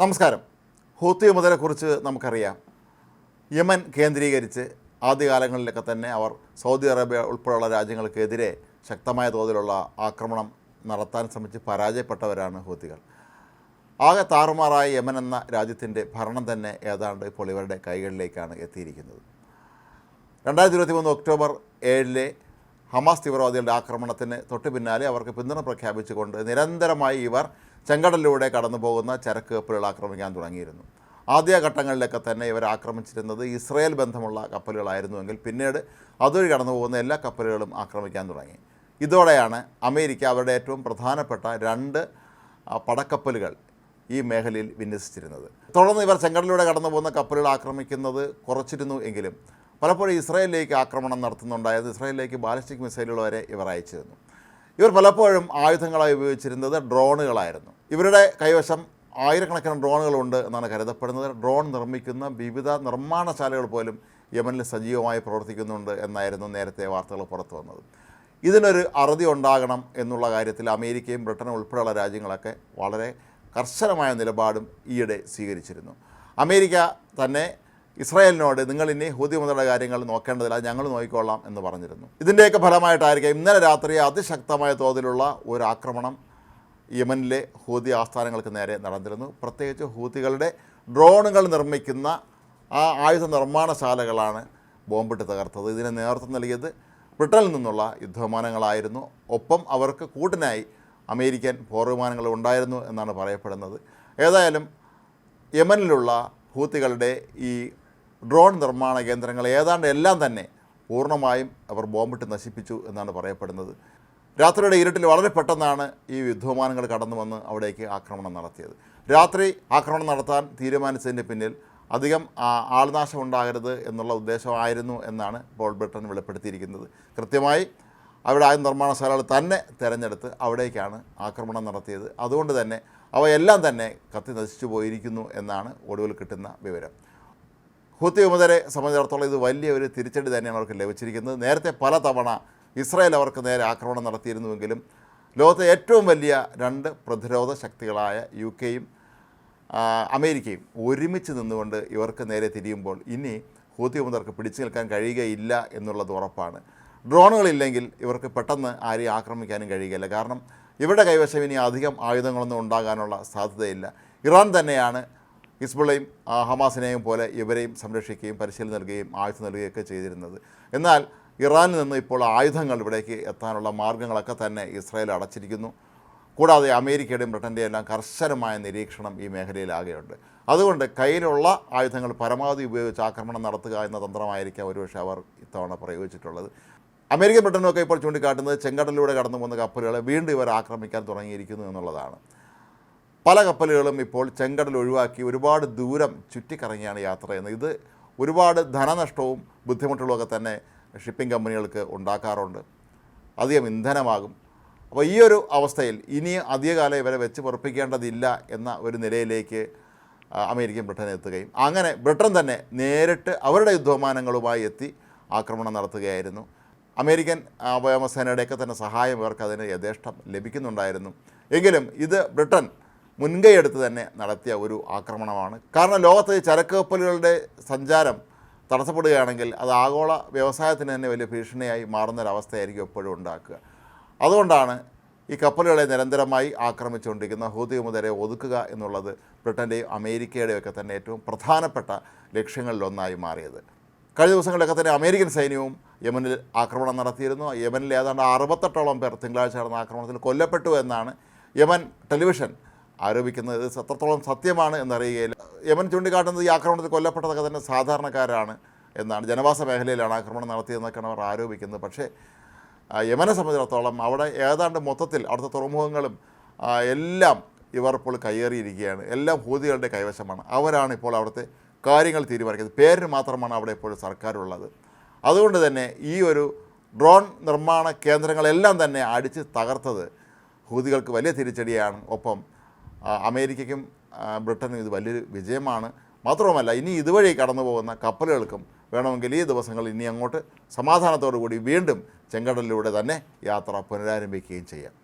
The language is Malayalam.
നമസ്കാരം. ഹൂത്തി വിമതരെക്കുറിച്ച് നമുക്കറിയാം. യമൻ കേന്ദ്രീകരിച്ച് ആദ്യകാലങ്ങളിലൊക്കെ തന്നെ അവർ സൗദി അറേബ്യ ഉൾപ്പെടെയുള്ള രാജ്യങ്ങൾക്കെതിരെ ശക്തമായ തോതിലുള്ള ആക്രമണം നടത്താൻ ശ്രമിച്ച് പരാജയപ്പെട്ടവരാണ് ഹൂത്തികൾ. ആകെ താറുമാറായ യമൻ എന്ന രാജ്യത്തിന്റെ ഭരണം തന്നെ ഏതാണ്ട് ഇപ്പോൾ ഇവരുടെ കൈകളിലേക്കാണ് എത്തിയിരിക്കുന്നത്. രണ്ടായിരത്തി ഇരുപത്തി മൂന്ന് ഒക്ടോബർ ഏഴിലെ ഹമാസ് തീവ്രവാദികളുടെ ആക്രമണത്തിന് തൊട്ടു പിന്നാലെ അവർക്ക് പിന്തുണ പ്രഖ്യാപിച്ചുകൊണ്ട് നിരന്തരമായി ഇവർ ചെങ്കടലിലൂടെ കടന്നു പോകുന്ന ചരക്ക് കപ്പലുകൾ ആക്രമിക്കാൻ തുടങ്ങിയിരുന്നു. ആദ്യ ഘട്ടങ്ങളിലൊക്കെ തന്നെ ഇവർ ആക്രമിച്ചിരുന്നത് ഇസ്രയേൽ ബന്ധമുള്ള കപ്പലുകളായിരുന്നുവെങ്കിൽ പിന്നീട് അതുവഴി കടന്നു പോകുന്ന എല്ലാ കപ്പലുകളും ആക്രമിക്കാൻ തുടങ്ങി. ഇതോടെയാണ് അമേരിക്ക അവരുടെ ഏറ്റവും പ്രധാനപ്പെട്ട രണ്ട് പടക്കപ്പലുകൾ ഈ മേഖലയിൽ വിന്യസിച്ചിരുന്നത്. തുടർന്ന് ഇവർ ചെങ്കടലിലൂടെ കടന്നു പോകുന്ന കപ്പലുകൾ ആക്രമിക്കുന്നത് കുറച്ചിരുന്നു എങ്കിലും പലപ്പോഴും ഇസ്രായേലിലേക്ക് ആക്രമണം നടത്തുന്നുണ്ടായത് ഇസ്രായേലിലേക്ക് ബാലിസ്റ്റിക് മിസൈലുകൾ വരെ ഇവർ അയച്ചിരുന്നു. ഇവർ പലപ്പോഴും ആയുധങ്ങളായി ഉപയോഗിച്ചിരുന്നത് ഡ്രോണുകളായിരുന്നു. ഇവരുടെ കൈവശം ആയിരക്കണക്കിന് ഡ്രോണുകളുണ്ട് എന്നാണ് കരുതപ്പെടുന്നത്. ഡ്രോൺ നിർമ്മിക്കുന്ന വിവിധ നിർമ്മാണശാലകൾ പോലും യമനിൽ സജീവമായി പ്രവർത്തിക്കുന്നുണ്ട് എന്നായിരുന്നു നേരത്തെ വാർത്തകൾ പുറത്തു വന്നത്. ഇതിനൊരു അറുതി ഉണ്ടാകണം എന്നുള്ള കാര്യത്തിൽ അമേരിക്കയും ബ്രിട്ടനും ഉൾപ്പെടെയുള്ള രാജ്യങ്ങളൊക്കെ വളരെ കർശനമായ നിലപാടും ഈയിടെ സ്വീകരിച്ചിരുന്നു. അമേരിക്ക തന്നെ ഇസ്രായേലിനോട് നിങ്ങൾ ഇനി ഹൂതി മുതലുള്ള കാര്യങ്ങൾ നോക്കേണ്ടതില്ല ഞങ്ങൾ നോക്കിക്കൊള്ളാം എന്ന് പറഞ്ഞിരുന്നു. ഇതിന്റെയൊക്കെ ഫലമായിട്ടായിരിക്കാം ഇന്നലെ രാത്രി അതിശക്തമായ തോതിലുള്ള ഒരു ആക്രമണം യമനിലെ ഹൂതി ആസ്ഥാനങ്ങൾക്ക് നേരെ നടന്നിരുന്നു. പ്രത്യേകിച്ച് ഹൂതികളുടെ ഡ്രോണുകൾ നിർമ്മിക്കുന്ന ആ ആയുധ നിർമ്മാണശാലകളാണ് ബോംബിട്ട് തകർത്തത്. ഇതിന് നേതൃത്വം നൽകിയത് ബ്രിട്ടനിൽ നിന്നുള്ള യുദ്ധവിമാനങ്ങളായിരുന്നു. ഒപ്പം അവർക്ക് കൂട്ടിനായി അമേരിക്കൻ പോർവിമാനങ്ങൾ ഉണ്ടായിരുന്നു എന്നാണ് പറയപ്പെടുന്നത്. ഏതായാലും യമനിലുള്ള ഹൂത്തികളുടെ ഈ ഡ്രോൺ നിർമ്മാണ കേന്ദ്രങ്ങൾ ഏതാണ്ട് എല്ലാം തന്നെ പൂർണമായും അവർ ബോംബിട്ട് നശിപ്പിച്ചു എന്നാണ് പറയപ്പെടുന്നത്. രാത്രിയുടെ ഇരുട്ടിൽ വളരെ പെട്ടെന്നാണ് ഈ യുദ്ധവിമാനങ്ങൾ കടന്നു വന്ന് അവിടേക്ക് ആക്രമണം നടത്തിയത്. രാത്രി ആക്രമണം നടത്താൻ തീരുമാനിച്ചതിന്റെ പിന്നിൽ അധികം ആൾനാശം ഉണ്ടാകരുത് എന്നുള്ള ഉദ്ദേശമായിരുന്നു എന്നാണ് പോൾ ബ്രിട്ടൻ വെളിപ്പെടുത്തിയിരിക്കുന്നത്. കൃത്യമായി അവിടെ ആയുധ നിർമ്മാണശാലകൾ തന്നെ തിരഞ്ഞെടുത്ത് അവിടേക്കാണ് ആക്രമണം നടത്തിയത്. അതുകൊണ്ട് തന്നെ അവയെല്ലാം തന്നെ കത്തി നശിച്ചു പോയിരിക്കുന്നു എന്നാണ് ഒടുവിൽ കിട്ടുന്ന വിവരം. ഹൂത്തി വിമതരെ സംബന്ധിച്ചിടത്തോളം ഇത് വലിയ ഒരു തിരിച്ചടി തന്നെയാണ് അവർക്ക് ലഭിച്ചിരിക്കുന്നത്. നേരത്തെ പല തവണ ഇസ്രായേൽ അവർക്ക് നേരെ ആക്രമണം നടത്തിയിരുന്നുവെങ്കിലും ലോകത്തെ ഏറ്റവും വലിയ രണ്ട് പ്രതിരോധ ശക്തികളായ യു കെയും അമേരിക്കയും ഒരുമിച്ച് നിന്നുകൊണ്ട് ഇവർക്ക് നേരെ തിരിയുമ്പോൾ ഇനി ഹൂത്തി വിമതർക്ക് പിടിച്ചു നിൽക്കാൻ കഴിയുകയില്ല എന്നുള്ളത് ഉറപ്പാണ്. ഡ്രോണുകളില്ലെങ്കിൽ ഇവർക്ക് പെട്ടെന്ന് ആരെയും ആക്രമിക്കാനും കഴിയുകയില്ല. കാരണം ഇവരുടെ കൈവശം ഇനി അധികം ആയുധങ്ങളൊന്നും ഉണ്ടാകാനുള്ള സാധ്യതയില്ല. ഇറാൻ തന്നെയാണ് ഹിസ്ബുള്ളയും ഹമാസിനെയും പോലെ ഇവരെയും സംരക്ഷിക്കുകയും പരിശീലനം നൽകുകയും ആയുധം നൽകുകയൊക്കെ ചെയ്തിരുന്നത്. എന്നാൽ ഇറാനിൽ നിന്ന് ഇപ്പോൾ ആയുധങ്ങൾ ഇവിടേക്ക് എത്താനുള്ള മാർഗങ്ങളൊക്കെ തന്നെ ഇസ്രായേൽ അടച്ചിരിക്കുന്നു. കൂടാതെ അമേരിക്കയുടെയും ബ്രിട്ടന്റെയും എല്ലാം കർശനമായ നിരീക്ഷണം ഈ മേഖലയിലാകെയുണ്ട്. അതുകൊണ്ട് കയ്യിലുള്ള ആയുധങ്ങൾ പരമാവധി ഉപയോഗിച്ച് ആക്രമണം നടത്തുക എന്ന തന്ത്രമായിരിക്കാം ഒരുപക്ഷെ അവർ ഇത്തവണ പ്രയോഗിച്ചിട്ടുള്ളത്. അമേരിക്കൻ ബ്രിട്ടനൊക്കെ ഇപ്പോൾ ചൂണ്ടിക്കാട്ടുന്നത് ചെങ്കടലിലൂടെ കടന്നു പോകുന്ന കപ്പലുകളെ വീണ്ടും ഇവർ ആക്രമിക്കാൻ തുടങ്ങിയിരിക്കുന്നു എന്നുള്ളതാണ്. പല കപ്പലുകളും ഇപ്പോൾ ചെങ്കടൽ ഒഴിവാക്കി ഒരുപാട് ദൂരം ചുറ്റിക്കറങ്ങിയാണ് യാത്ര ചെയ്യുന്നത്. ഇത് ഒരുപാട് ധനനഷ്ടവും ബുദ്ധിമുട്ടുകളൊക്കെ തന്നെ ഷിപ്പിംഗ് കമ്പനികൾക്ക് ഉണ്ടാക്കാറുണ്ട്. അധികം ഇന്ധനമാകും. അപ്പോൾ ഈ ഒരു അവസ്ഥയിൽ ഇനി അധികകാലം ഇവരെ വെച്ച് പൊറപ്പിക്കേണ്ടതില്ല എന്ന ഒരു നിലയിലേക്ക് അമേരിക്കൻ ബ്രിട്ടൻ എത്തുകയും അങ്ങനെ ബ്രിട്ടൻ തന്നെ നേരിട്ട് അവരുടെ യുദ്ധവിമാനങ്ങളുമായി എത്തി ആക്രമണം നടത്തുകയായിരുന്നു. അമേരിക്കൻ വ്യോമസേനയുടെയൊക്കെ തന്നെ സഹായം ഇവർക്ക് അതിന് യഥേഷ്ടം ലഭിക്കുന്നുണ്ടായിരുന്നു. എങ്കിലും ഇത് ബ്രിട്ടൻ മുൻകൈയെടുത്ത് തന്നെ നടത്തിയ ഒരു ആക്രമണമാണ്. കാരണം ലോകത്ത് ചരക്ക് കപ്പലുകളുടെ സഞ്ചാരം തടസ്സപ്പെടുകയാണെങ്കിൽ അത് ആഗോള വ്യവസായത്തിന് തന്നെ വലിയ ഭീഷണിയായി മാറുന്നൊരവസ്ഥയായിരിക്കും എപ്പോഴും ഉണ്ടാക്കുക. അതുകൊണ്ടാണ് ഈ കപ്പലുകളെ നിരന്തരമായി ആക്രമിച്ചുകൊണ്ടിരിക്കുന്ന ഹൂതി മുതലെ ഒതുക്കുക എന്നുള്ളത് ബ്രിട്ടന്റെയും അമേരിക്കയുടെയും ഒക്കെ തന്നെ ഏറ്റവും പ്രധാനപ്പെട്ട ലക്ഷ്യങ്ങളിലൊന്നായി മാറിയത്. കഴിഞ്ഞ ദിവസങ്ങളിലൊക്കെ തന്നെ അമേരിക്കൻ സൈന്യവും യമനിൽ ആക്രമണം നടത്തിയിരുന്നു. യമനിൽ ഏതാണ്ട് അറുപത്തെട്ടോളം പേർ തിങ്കളാഴ്ച നടന്ന ആക്രമണത്തിൽ കൊല്ലപ്പെട്ടു എന്നാണ് യമൻ ടെലിവിഷൻ ആരോപിക്കുന്നത് ഇത് എത്രത്തോളം സത്യമാണ് എന്നറിയുകയില്ല. യമൻ ചൂണ്ടിക്കാട്ടുന്നത് ഈ ആക്രമണത്തിൽ കൊല്ലപ്പെട്ടതൊക്കെ തന്നെ സാധാരണക്കാരാണ് എന്നാണ്. ജനവാസ മേഖലയിലാണ് ആക്രമണം നടത്തിയതെന്നൊക്കെയാണ് അവർ ആരോപിക്കുന്നത്. പക്ഷേ യമനെ സംബന്ധിച്ചിടത്തോളം അവിടെ ഏതാണ്ട് മൊത്തത്തിൽ അവിടുത്തെ തുറമുഖങ്ങളും എല്ലാം ഇവർ ഇപ്പോൾ കയ്യേറിയിരിക്കുകയാണ്. എല്ലാം ഹൂതികളുടെ കൈവശമാണ്. അവരാണ് ഇപ്പോൾ അവിടുത്തെ കാര്യങ്ങൾ തീരുമാനിക്കുന്നത്. പേരിന് മാത്രമാണ് അവിടെ ഇപ്പോൾ സർക്കാരുള്ളത്. അതുകൊണ്ട് തന്നെ ഈ ഒരു ഡ്രോൺ നിർമ്മാണ കേന്ദ്രങ്ങളെല്ലാം തന്നെ അടിച്ച് തകർത്തത് ഹൂതികൾക്ക് വലിയ തിരിച്ചടിയാണ്. ഒപ്പം അമേരിക്കയ്ക്കും ബ്രിട്ടനും ഇത് വലിയൊരു വിജയമാണ്. മാത്രവുമല്ല ഇനി ഇതുവഴി കടന്നു പോകുന്ന കപ്പലുകൾക്കും വേണമെങ്കിൽ ഈ ദിവസങ്ങൾ ഇനി അങ്ങോട്ട് സമാധാനത്തോടു കൂടി വീണ്ടും ചെങ്കടലിലൂടെ തന്നെ യാത്ര പുനരാരംഭിക്കുകയും ചെയ്യാം.